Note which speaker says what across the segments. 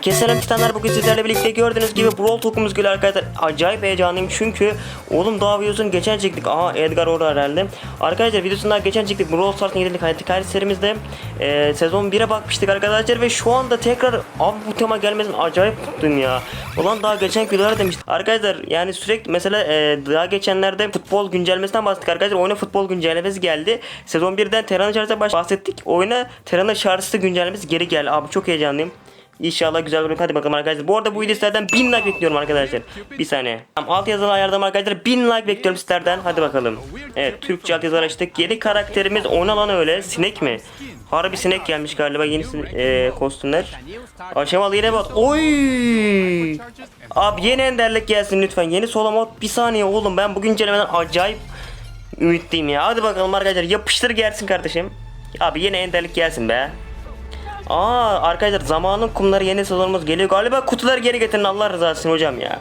Speaker 1: Herkese selam titanlar. Bugün sizlerle birlikte gördüğünüz gibi Brawl Talk'umuz geliyor arkadaşlar. Acayip heyecanlıyım çünkü oğlum daha videosunu geçen çektik. Aha Edgar orada herhalde. Arkadaşlar videosunu daha geçen çektik. Brawl Stars'ın yedilik hayat hikayesi serimizde e, sezon 1'e bakmıştık arkadaşlar ve şu anda tekrar abi bu tema gelmesin acayip mutluyum ya. Ulan daha geçen videolar demiştim arkadaşlar yani sürekli mesela e, daha geçenlerde futbol güncellemesinden bahsettik arkadaşlar. Oyuna futbol güncellemesi geldi. Sezon 1'den Terran'a Charge'da bahsettik. Oyuna Terran'a Charge'da güncellemesi geri geldi. Abi çok heyecanlıyım İnşallah güzel olur. Hadi bakalım arkadaşlar. Bu arada bu video sizlerden 1000 like bekliyorum arkadaşlar. Bir saniye. Alt yazılı ayarladım arkadaşlar. 1000 like bekliyorum sizlerden. Hadi bakalım. Evet Türkçe alt yazılar açtık. Yeni karakterimiz ona lan öyle. Sinek mi? Harbi sinek gelmiş galiba yeni e, kostümler. Aşamalı yine bak. Oy! Abi yeni enderlik gelsin lütfen. Yeni solo mod. Bir saniye oğlum ben bu güncellemeden acayip ümitliyim ya. Hadi bakalım arkadaşlar yapıştır gelsin kardeşim. Abi yeni enderlik gelsin be. Aa arkadaşlar zamanın kumları yeni sezonumuz geliyor. Galiba kutuları geri getirin Allah rızası için hocam ya.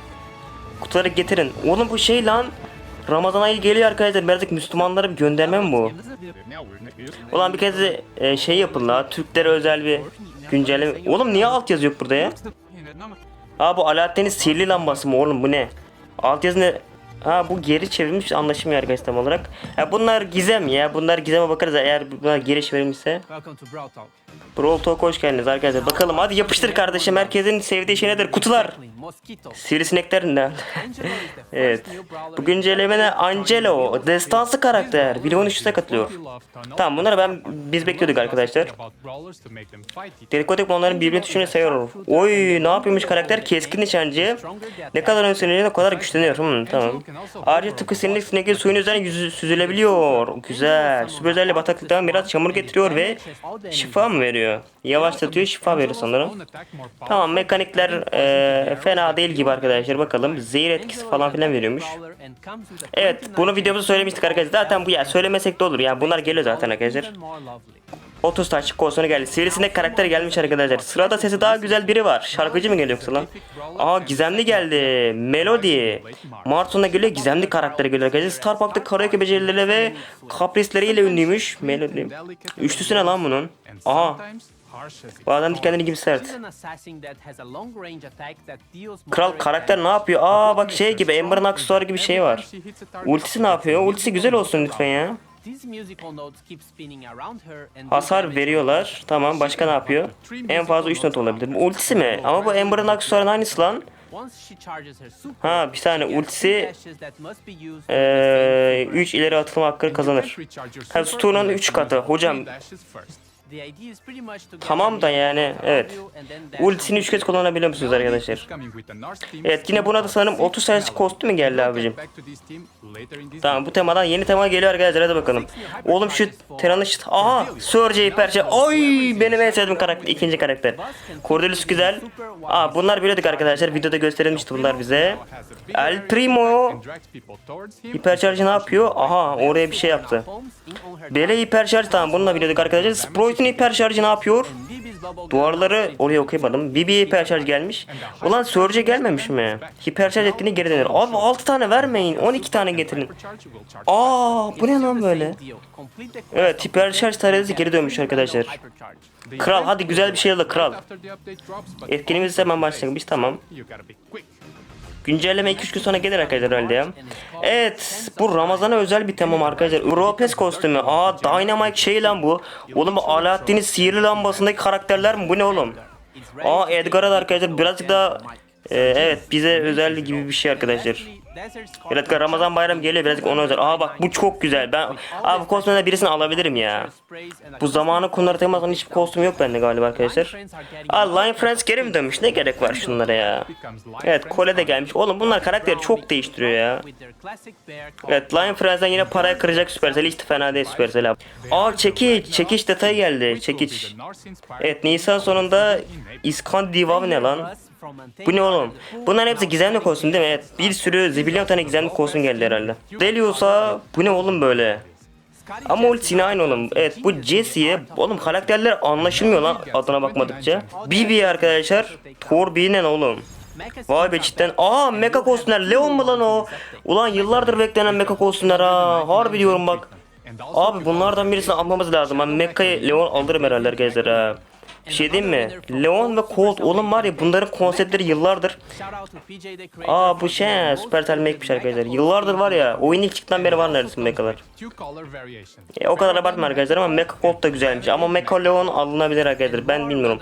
Speaker 1: Kutuları getirin. Oğlum bu şey lan. Ramazan ayı geliyor arkadaşlar. Birazcık Müslümanlara bir gönderme mi bu? Ulan bir kez de e, şey yapın la. Türklere özel bir güncelleme. Oğlum niye alt yazı yok burada ya? Aa bu Alaaddin'in sihirli lambası mı oğlum bu ne? Alt yazı ne? Ha bu geri çevrilmiş anlaşılmıyor arkadaşlar olarak. Ha bunlar gizem ya. Bunlar gizeme bakarız eğer bunlar geri çevrilmişse.
Speaker 2: Brawl Talk.
Speaker 1: Hoş geldiniz arkadaşlar. Bakalım hadi yapıştır kardeşim. Herkesin sevdiği şey nedir? Kutular. Sivrisinekler ne? Evet. Bu güncellemede Angelo. Destansı karakter. Biri 13'te katılıyor. Tamam bunları ben biz bekliyorduk arkadaşlar. Delikotek onların birbirini düşünce sayıyor. Oy ne yapıyormuş karakter? Keskin nişancı. Ne kadar ön sürünce o kadar güçleniyor. Hmm, tamam. Ayrıca tıpkı sinirlik sinekleri suyun üzerine yüzü süzülebiliyor. Güzel. Süper özelliği bataklıktan biraz çamur getiriyor ve şifa mı veriyor? Yavaşlatıyor şifa veriyor sanırım. Tamam mekanikler eee, fena değil gibi arkadaşlar bakalım. Zehir etkisi falan filan veriyormuş. Evet bunu videomuzda söylemiştik arkadaşlar. Zaten bu ya söylemesek de olur ya. Bunlar geliyor zaten arkadaşlar. 30 taşlık konsolu geldi. Sivrisinek karakter gelmiş arkadaşlar. Sırada sesi daha güzel biri var. Şarkıcı mı geliyor yoksa lan? Aa gizemli geldi. Melody. Marton'a geliyor gizemli karakteri geliyor arkadaşlar. Star Park'ta karaoke becerileri ve kaprisleriyle ünlüymüş. Melody. Üçlüsü ne lan bunun? Aha. Adam dikenleri gibi sert. Kral karakter ne yapıyor? Aa bak şey gibi Ember'ın aksesuarı gibi şey var. Ultisi ne yapıyor? Ultisi güzel olsun lütfen ya. Hasar veriyorlar. Tamam başka ne yapıyor? En fazla 3 not olabilir. Bu ultisi mi? Ama bu Ember'ın aksesuarının aynısı lan.
Speaker 2: Ha bir saniye ultisi
Speaker 1: Ee, 3 ileri atılma hakkı kazanır. Ha, Stu'nun 3 katı. Hocam
Speaker 2: Tamam da yani evet.
Speaker 1: ultisini 3 kez kullanabiliyor musunuz arkadaşlar? Evet yine buna da sanırım 30 sayısı kostüm mü geldi abicim? Tamam bu temadan yeni tema geliyor arkadaşlar hadi bakalım. Oğlum şu Terranış... Aha! Surge Hyperçe. Oy! Benim en sevdiğim karakter. ikinci karakter. Cordelius güzel. Aa bunlar biliyorduk arkadaşlar. Videoda gösterilmişti bunlar bize. El Primo. Hipercharge ne yapıyor? Aha oraya bir şey yaptı. Bele hipercharge tamam bunu da biliyorduk arkadaşlar. Sprite'in hipercharge ne yapıyor? Duvarları oraya okuyamadım. BB hipercharge gelmiş. Ulan Surge gelmemiş mi? Hipercharge etkinliği geri dönüyor. Abi 6 tane vermeyin. 12 tane getirin. Aa bu ne lan böyle? Evet hipercharge tarihi geri dönmüş arkadaşlar. Kral hadi güzel bir şey yolla kral. Etkinliğimiz hemen başlamış tamam. Güncelleme 2-3 gün sonra gelir arkadaşlar herhalde ya. Evet bu Ramazan'a özel bir temam arkadaşlar. Europes kostümü. Aa Dynamite şey lan bu. Oğlum bu Alaaddin'in sihirli lambasındaki karakterler mi? Bu ne oğlum? Aa Edgar'a da arkadaşlar birazcık daha e, evet bize özel gibi bir şey arkadaşlar. Edgar Ramazan bayram geliyor birazcık ona özel. Aa bak bu çok güzel. Ben abi kostümden birisini alabilirim ya. Bu zamanı konuları temasının hiçbir kostüm yok bende galiba arkadaşlar. Aa Lion Friends geri mi dönmüş? Ne gerek var şunlara ya? Evet Kole de gelmiş. Oğlum bunlar karakteri çok değiştiriyor ya. Evet Lion Friends'den yine paraya kıracak Supercell hiç de fena değil Supercell abi. Aa çekiç. Çekiç detayı geldi. Çekiç. Evet Nisan sonunda İskandivav ne lan? Bu ne oğlum? Bunların hepsi gizemli kostüm değil mi? Evet. Bir sürü zibilyon tane gizemli kostüm geldi herhalde. Deliyorsa bu ne oğlum böyle? Ama ultisine aynı oğlum. Evet bu Jesse'ye oğlum karakterler anlaşılmıyor lan adına bakmadıkça. Bibi arkadaşlar. Ne oğlum? Vay be cidden. Aa mecha kostümler. Leon mu lan o? Ulan yıllardır beklenen mecha kostümler ha. Harbi diyorum bak. Abi bunlardan birisini almamız lazım. Ben Mecha'yı Leon alırım herhalde arkadaşlar ha. Bir şey diyeyim mi? Leon ve Colt oğlum var ya bunların konseptleri yıllardır. Aa bu şey Supercell Make'miş arkadaşlar. Yıllardır var ya oyun ilk çıktıktan beri var neredeyse
Speaker 3: variation.
Speaker 1: E, o kadar abartma arkadaşlar ama Mecha Colt da güzelmiş. Ama Mecha Leon alınabilir arkadaşlar ben bilmiyorum.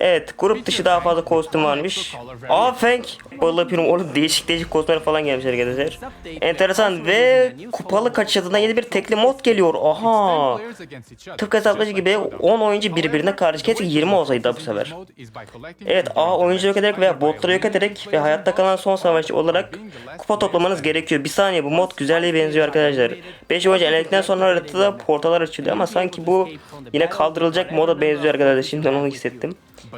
Speaker 1: Evet grup dışı daha fazla kostüm varmış. Aa Fang. Balı yapıyorum oğlum değişik değişik kostümler falan gelmiş arkadaşlar. Enteresan ve kupalı kaçış adına yeni bir tekli mod geliyor. Aha. Tıpkı hesaplaşı gibi 10 oyuncu birbirine karşı keşke 20 olsaydı bu sefer. Evet A oyuncu yok ederek veya botları yok ederek ve hayatta kalan son savaşçı olarak kupa toplamanız gerekiyor. Bir saniye bu mod güzelliğe benziyor arkadaşlar. 5 oyuncu elendikten sonra haritada portalar açılıyor ama sanki bu yine kaldırılacak moda benziyor arkadaşlar. Şimdi onu hissettim.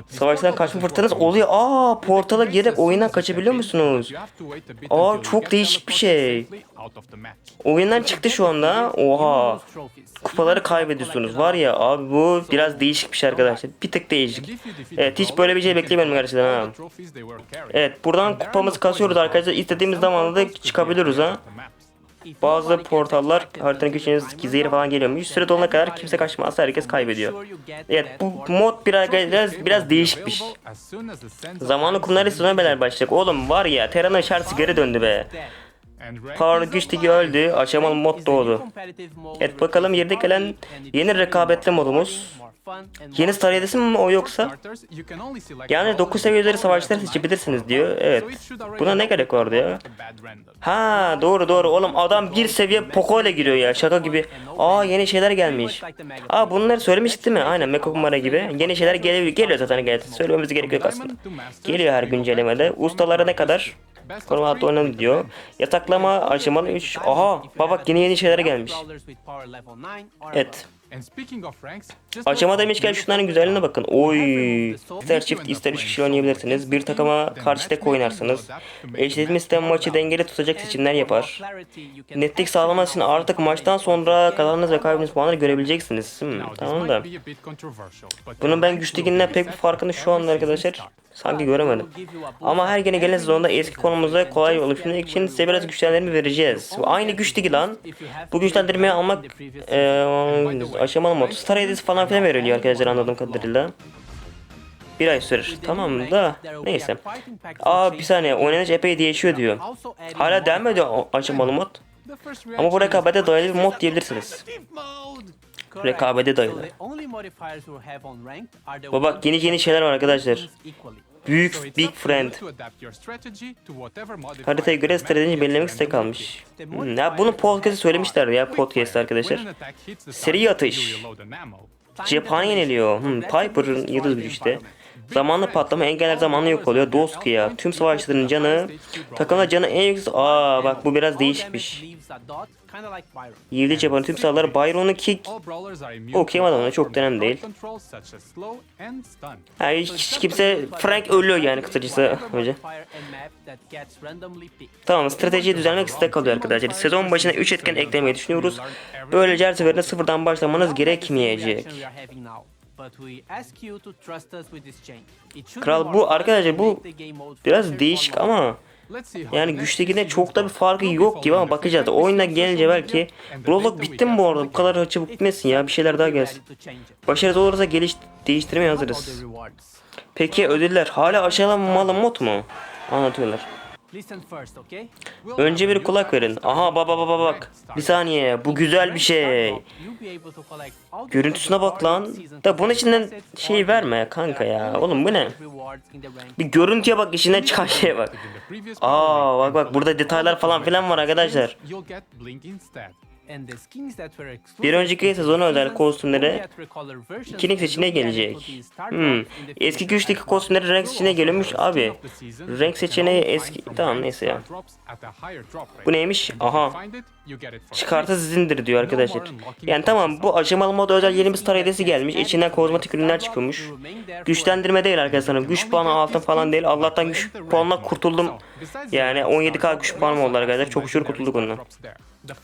Speaker 1: Savaştan kaçma fırtınası oluyor. Aa portala girerek oyundan kaçabiliyor musunuz? Aa, çok değişik bir şey. Oyundan çıktı şu anda. Oha. Kupaları kaybediyorsunuz. Var ya abi bu biraz değişik bir şey arkadaşlar. Bir tık değişik. Evet hiç böyle bir şey beklemiyorum gerçekten ha. Evet buradan kupamızı kasıyoruz arkadaşlar. İstediğimiz zaman da çıkabiliyoruz ha. Bazı portallar haritanın köşeniz zehri falan geliyormuş. Süre dolana kadar kimse kaçmazsa herkes kaybediyor. Evet bu mod biraz biraz, biraz değişikmiş. Zamanı kumları sezonu başlayacak. Oğlum var ya Terran'ın şartı geri döndü be. Power güç ligi öldü. Aşamalı mod doğdu. Evet bakalım yerde gelen yeni rekabetli modumuz. Yeni star yedisi mi o yoksa? Yani
Speaker 3: brawlers
Speaker 1: 9 seviye üzeri
Speaker 3: with
Speaker 1: savaşları seçebilirsiniz diyor. Evet. Buna ne gerek vardı ya? Ha doğru doğru oğlum adam bir seviye Poco ile giriyor ya şaka gibi. Aa yeni şeyler gelmiş. Aa bunları söylemiştik değil mi? Aynen Meko Kumara gibi. Yeni şeyler geliyor, geliyor zaten gayet. Söylememiz gerek yok aslında. Geliyor her güncellemede. Ustalara ne kadar? Koruma hattı oynanın diyor. Yataklama aşamalı 3. Aha bak yeni yeni şeyler gelmiş. Evet.
Speaker 3: And speaking of ranks, just
Speaker 1: Aşama
Speaker 3: note
Speaker 1: demişken şunların güzelliğine bakın. Oy. İster çift ister üç kişi oynayabilirsiniz. Bir takıma karşı tek oynarsınız. Eşleşme sistem maçı dengeli tutacak seçimler yapar. Netlik sağlamak için artık maçtan sonra kazandığınız ve kaybettiğiniz puanları görebileceksiniz. Hmm, tamam da. Bunun ben
Speaker 3: the
Speaker 1: güç
Speaker 3: rank
Speaker 1: liginden
Speaker 3: will
Speaker 1: pek bir farkını şu anda arkadaşlar sanki göremedim. Ama her yeni gelen sezonda eski konumuza kolay oluşturmak için size biraz güçlendirme vereceğiz. Bu Aynı güç ligi lan. Bu güçlendirmeyi almak eee aşamalı mod. Star hediyesi falan filan veriliyor arkadaşlar anladığım kadarıyla. Bir ay sürer. Tamam da neyse. Aa bir saniye oynanış epey değişiyor diyor. Hala devam ediyor aşamalı mod. Ama bu rekabete dayalı bir mod diyebilirsiniz. Rekabete dayalı. Baba yeni yeni şeyler var arkadaşlar. Büyük Big Friend. Haritaya göre strateji belirlemek size kalmış. Hmm, ya bunu podcast'te söylemişlerdi ya podcast arkadaşlar. Seri atış. Cephane yeniliyor. Hmm, Piper'ın yıldız gücü işte. Zamanlı patlama engeller zamanla yok oluyor. Doskya. Tüm savaşçıların canı. Takımda canı en yüksek. Aa bak bu biraz değişikmiş. Yivli cephanın tüm silahları Byron'un kick. Okuyamadım
Speaker 3: all
Speaker 1: çok önemli değil. Ha, hiç, kimse Frank ölüyor yani kısacası hoca. Tamam stratejiyi düzenlemek size kalıyor arkadaşlar. Sezon başına 3 etken eklemeyi düşünüyoruz. Böylece her seferinde sıfırdan başlamanız gerekmeyecek. Kral bu arkadaşlar bu biraz değişik ama yani güçtekine çok da bir farkı yok gibi ama bakacağız. Oyuna gelince belki
Speaker 3: we
Speaker 1: bitti mi bu arada? Bu kadar çabuk bitmesin ya. Bir şeyler daha gelsin. Başarılı olursa geliş değiştirmeye hazırız. Peki ödüller hala aşağılamalı mod mu? Anlatıyorlar. Önce bir kulak verin. Aha baba baba bak. Bir saniye bu güzel bir şey. Görüntüsüne bak lan. Da bunun içinden şey verme kanka ya. Oğlum bu ne? Bir görüntüye bak içinden çıkan şeye bak. Aa bak bak burada detaylar falan filan var arkadaşlar. Bir önceki sezona özel kostümlere ikilik seçeneğe gelecek. Hmm. Eski güçteki kostümleri renk seçeneğe geliyormuş abi. Renk seçeneği eski... Tamam neyse ya. Bu neymiş? Aha. Çıkartı sizindir diyor arkadaşlar. Yani tamam bu aşamalı moda özel yeni bir star hediyesi gelmiş. İçinden kozmetik ürünler çıkıyormuş. Güçlendirme değil arkadaşlar. Güç puanı altın falan değil. Allah'tan güç puanına kurtuldum. Yani 17k güç puanım oldu arkadaşlar. Çok şükür kurtulduk ondan.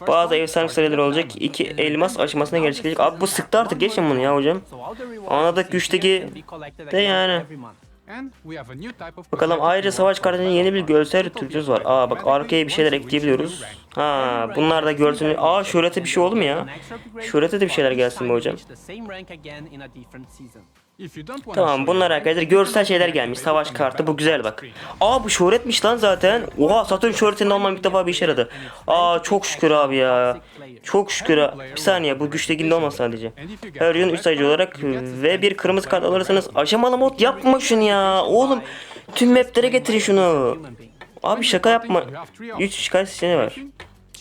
Speaker 1: Bazı efsane sayılar olacak. İki elmas aşamasına gerçekleşecek. Abi bu sıktı artık geçin bunu ya hocam. Anladık güçteki de yani. Bakalım ayrıca savaş kartının yeni bir görsel türümüz var. Aa bak arkaya bir şeyler ekleyebiliyoruz. Ha bunlar da görsel. Aa şöhrete bir şey oldu mu ya? Şöhrete de bir şeyler gelsin mi hocam? Tamam bunlar arkadaşlar görsel şeyler gelmiş. Savaş kartı bu güzel bak. Aa bu şöhretmiş lan zaten. Oha Satürn şöhretinde olmam ilk defa bir işe yaradı. Aa çok şükür abi ya. Çok şükür. Bir saniye bu güç liginde olmaz sadece. Her yön 3 sayıcı olarak ve bir kırmızı kart alırsanız aşamalı mod yapma şunu ya. Oğlum tüm maplere getirin şunu. Abi şaka yapma. 3 şikayet seçeneği var.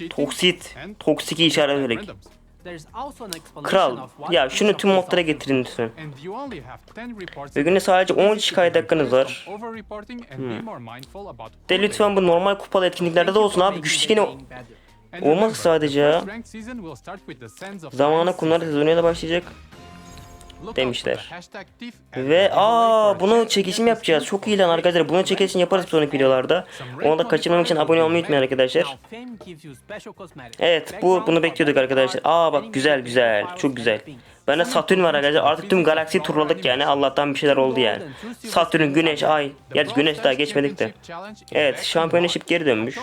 Speaker 1: Toksit. Toksik işaret vererek.
Speaker 2: There's also an explanation
Speaker 1: Kral ya şunu tüm modlara getirin lütfen.
Speaker 3: And you only have 10 reports
Speaker 1: Ve günde sadece 10 şikayet hakkınız var.
Speaker 3: from overreporting and be more mindful about
Speaker 1: De lütfen bu normal kupalı etkinliklerde de olsun abi. Güç ligine
Speaker 3: And
Speaker 1: Olmaz sadece
Speaker 3: the
Speaker 1: ya.
Speaker 3: first ranked season will start with the Sands of
Speaker 1: Zamana
Speaker 3: Lions
Speaker 1: kumlar sezonu da başlayacak. Demişler. Ve aa bunu çekişim yapacağız. Çok iyi lan arkadaşlar. Bunu çekişim yaparız sonraki videolarda. Onu da kaçırmamak için abone olmayı unutmayın arkadaşlar. Evet bu bunu bekliyorduk arkadaşlar. Aa bak güzel güzel. Çok güzel. Bende Satürn var arkadaşlar. Artık tüm galaksiyi turladık yani. Allah'tan bir şeyler oldu yani. Satürn, Güneş, Ay. Gerçi Güneş daha geçmedik de. Evet Championship geri dönmüş.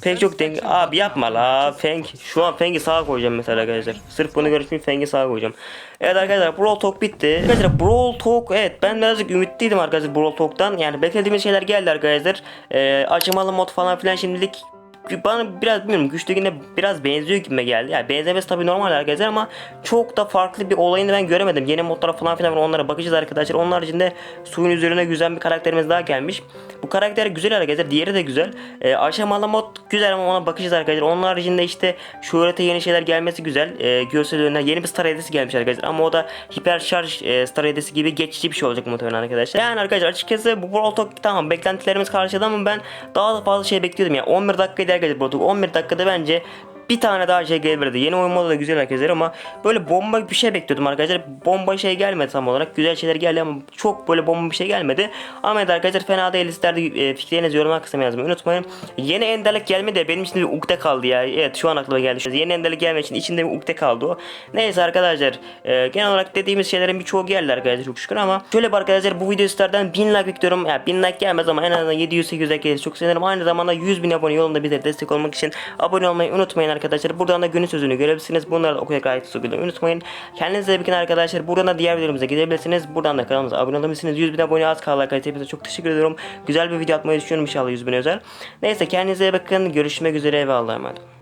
Speaker 1: Feng çok denge... Abi yapma la Feng. Şu an Feng'i sağa koyacağım mesela arkadaşlar. Sırf bunu görüşmeyi Feng'i sağa koyacağım. Evet arkadaşlar Brawl Talk bitti. Arkadaşlar Brawl Talk evet ben birazcık ümitliydim arkadaşlar Brawl Talk'tan. Yani beklediğimiz şeyler geldi arkadaşlar. Ee, aşamalı mod falan filan şimdilik bana biraz bilmiyorum güçlü güne biraz benziyor gibime geldi. Yani benzemesi tabii normal arkadaşlar ama çok da farklı bir olayını ben göremedim. Yeni modlara falan filan onlara bakacağız arkadaşlar. Onun haricinde suyun üzerine güzel bir karakterimiz daha gelmiş. Bu karakter güzel arkadaşlar. Diğeri de güzel. Ee, aşamalı mod güzel ama ona bakacağız arkadaşlar. Onun haricinde işte şöhrete yeni şeyler gelmesi güzel. Ee, görsel ürünler yeni bir star hediyesi gelmiş arkadaşlar. Ama o da hiper şarj e, star hediyesi gibi geçici bir şey olacak muhtemelen arkadaşlar. Yani arkadaşlar açıkçası bu Brawl Talk tamam beklentilerimiz karşıladı ama ben daha da fazla şey bekliyordum ya. 11 dakika Brawl Talk. 11 dakikada bence bir tane daha şey gelebilirdi. Yeni oyun modu da güzel arkadaşlar ama böyle bomba bir şey bekliyordum arkadaşlar. Bomba şey gelmedi tam olarak. Güzel şeyler geldi ama çok böyle bomba bir şey gelmedi. Ama evet arkadaşlar fena değil. Sizler de e, fikirlerinizi yorumlar kısmına yazmayı unutmayın. Yeni enderlik gelmedi de benim için bir ukde kaldı ya. Evet şu an aklıma geldi. Yeni enderlik gelmek için içinde bir ukde kaldı o. Neyse arkadaşlar e, genel olarak dediğimiz şeylerin birçoğu geldi arkadaşlar çok şükür ama şöyle arkadaşlar bu video sizlerden 1000 like bekliyorum. Ya 1000 like gelmez ama en azından 700-800 like gelirse çok sevinirim. Aynı zamanda 100 bin abone yolunda bize destek olmak için abone olmayı unutmayın arkadaşlar. Buradan da günün sözünü görebilirsiniz. Bunları da okuyarak gayet sıkılmayı unutmayın. Kendinize bakın arkadaşlar. Buradan da diğer videolarımıza gidebilirsiniz. Buradan da kanalımıza abone olabilirsiniz. 100 bin abone az kaldı arkadaşlar. Çok teşekkür ediyorum. Güzel bir video atmayı düşünüyorum inşallah 100 bin özel. Neyse kendinize bakın. Görüşmek üzere ve Allah'a emanet.